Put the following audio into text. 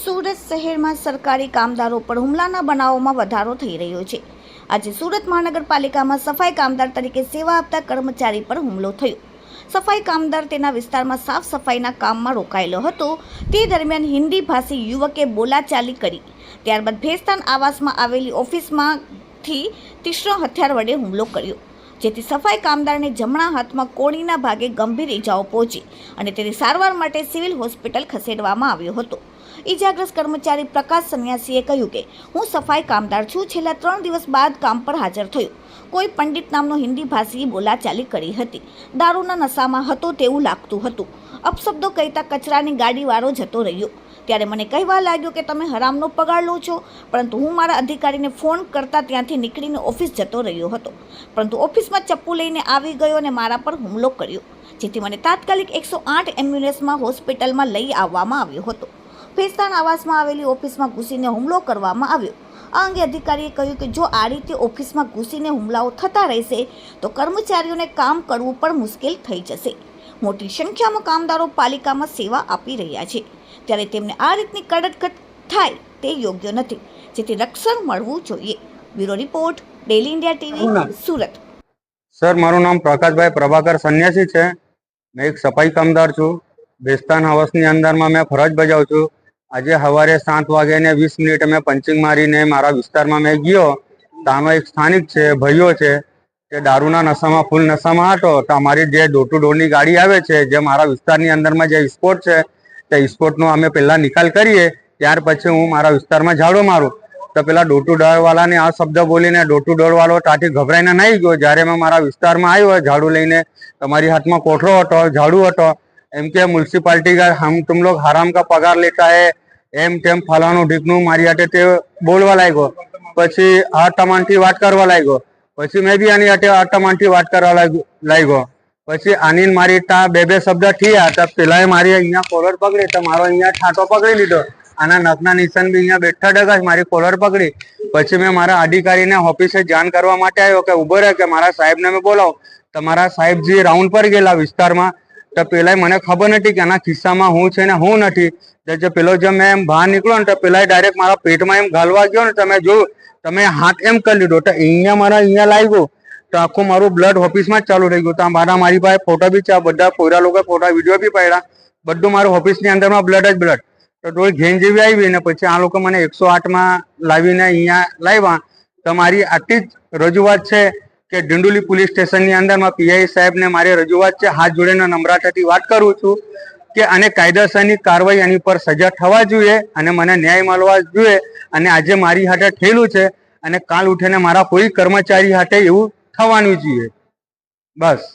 સુરત શહેરમાં સરકારી કામદારો પર હુમલાના બનાવોમાં વધારો થઈ રહ્યો છે. આજે સુરત મહાનગરપાલિકામાં સફાઈ કામદાર તરીકે સેવા આપતા કર્મચારી પર હુમલો થયો. સફાઈ કામદાર તેના વિસ્તારમાં સાફ સફાઈના કામમાં રોકાયેલો હતો. તે દરમિયાન હિન્દી ભાષી યુવકે બોલાચાલી કરી. ત્યારબાદ ભેસ્તાન આવાસમાં આવેલી ઓફિસમાંથી તીક્ષ્ણ હથિયાર વડે હુમલો કર્યો, જેથી સફાઈ કામદારને જમણા હાથમાં કોણીના ભાગે ગંભીર ઈજાઓ પહોંચી અને તેની સારવાર માટે સિવિલ હોસ્પિટલ ખસેડવામાં આવ્યો હતો. ઈજાગ્રસ્ત કર્મચારી પ્રકાશ સંન્યાસીએ કહ્યું કે, હું સફાઈ કામદાર છું. છેલ્લા ત્રણ દિવસ બાદ કામ પર હાજર થયો. કોઈ પંડિત નામનો હિન્દી ભાષીએ બોલાચાલી કરી હતી. દારૂના નશામાં હતો તેવું લાગતું હતું. અપશબ્દો કહેતા કચરાની ગાડીવાળો જતો રહ્યો. ત્યારે મને કહેવા લાગ્યો કે, તમે હરામનો પગાર લો છો. પરંતુ હું મારા અધિકારીને ફોન કરતા ત્યાંથી નીકળીને ઓફિસ જતો રહ્યો હતો. પરંતુ ઓફિસમાં ચપ્પુ લઈને આવી ગયો અને મારા પર હુમલો કર્યો, જેથી મને તાત્કાલિક એકસો આઠ એમ્બ્યુલન્સમાં હોસ્પિટલમાં લઈ આવવામાં આવ્યો હતો. ફેસ્તાન આવાસમાં આવેલી ઓફિસમાં ઘૂસીને હુમલો કરવામાં આવ્યો. આ અંગે અધિકારીએ કહ્યું કે જો આ રીતે ઓફિસમાં ઘૂસીને હુમલાઓ થતા રહેશે તો કર્મચારીઓને કામ કરવું પણ મુશ્કેલ થઈ જશે. મોટી સંખ્યામાં કામદારો પાલિકામાં સેવા આપી રહ્યા છે. ત્યારે તેમને આ રીતની કડકટ થાય તે યોગ્ય નથી જેથી રક્ષણ મળવું જોઈએ. Bureau report daily India TV Surat. Sir મારું નામ પ્રકાશભાઈ પ્રભાકર સન્યાસી છે. મેં એક સફાઈ કામદાર છું. બેસ્તાન હાઉસની અંદરમાં મેં ફરજ બજાવું છું. આજે સવારે સાત વાગે ને વીસ મિનિટ અમે પંચિંગ મારીને મારા વિસ્તારમાં મેં ગયો. ત્યાંનો એક સ્થાનિક છે ભાઈઓ છે, તે દારૂના નશામાં, ફૂલ નશામાં હતો. તો અમારી જે ડોર ટુ ડોરની ગાડી આવે છે, જે મારા વિસ્તારની અંદરમાં જે સ્પોટ છે, તે સ્પોટનો અમે પહેલાં નિકાલ કરીએ. ત્યાર પછી હું મારા વિસ્તારમાં ઝાડો મારું. તો પેલા ડોર ટુ ડોરવાળાને આ શબ્દ બોલીને ડોર ટુ ડોરવાળો ત્યાંથી ગભરાઈને નહીં ગયો. જ્યારે મેં મારા વિસ્તારમાં આવ્યો, ઝાડુ લઈને તમારી હાથમાં કોઠરો હતો, ઝાડુ હતો. એમ કે મ્યુનિસિપાલિટી કા હમ તુમ લોગ હરામ કા પગાર લેતા હે? એમ તેમ ફલાણું ઢીકનું મારી હાટે તે બોલવા લાગ્યો. પછી આ તમાનથી વાત કરવા લાગ્યો. પછી મેં બી આની હાટે આ તમાનથી વાત કરવા લાગ્યો. પછી આની મારી ત્યાં બે બે શબ્દ થયા તો પેલાએ મારી અહીંયા કોલર પકડી તો મારો અહીંયા ઠાંટો પકડી લીધો. આના નખના નિશાન બી અહીંયા બેઠા ડગા મારી કોલર પકડી. પછી મેં મારા અધિકારીને ઓફિસે જાણ કરવા માટે આવ્યો કે ઊભો રહે કે મારા સાહેબને મેં બોલાવો. તમારા સાહેબજી રાઉન્ડ પર ગયેલા વિસ્તારમાં તો પેલાય મને ખબર નથી કે આના ખિસ્સામાં હું છે ને હું નથી. જે પેલો જે મેં એમ બહાર નીકળ્યો ને તો પેલાય ડાયરેક્ટ મારા પેટમાં એમ ઘાલવા ગયો ને તમે જોયું, તમે હાથ એમ કરી લીધો. તો અહીંયા મારા અહીંયા લાગ્યો તો આખું મારું બ્લડ ઓફિસમાં જ ચાલુ થઈ ગયું. તો મારા, મારી પાસે ફોટો બી ચા બધા કોયરા લોકો ફોટા વીડિયો બી પડ્યા. બધું મારું ઓફિસની અંદરમાં બ્લડ જ બ્લડ તો થોડી ઘેન જેવી આવી ને પછી આ લોકો મને એકસો આઠમાં લાવીને અહીંયા લાવ્યા તો મારી આટલી જ રજૂઆત છે. કે ડિંડોલી પોલીસ સ્ટેશનની અંદરમાં પીઆઈ સાહેબને મારી રજૂઆત છે, હાથ જોડીને નમ્રતાથી વાત કરું છું કે આને કાયદેસરની કાર્યવાહી એની પર સજા થવા જોઈએ અને મને ન્યાય મળવા જોઈએ અને આજે મારી હાથે થયેલું છે અને કાલ ઉઠીને મારા કોઈ કર્મચારી હાથે એવું થવાનું જોઈએ. બસ.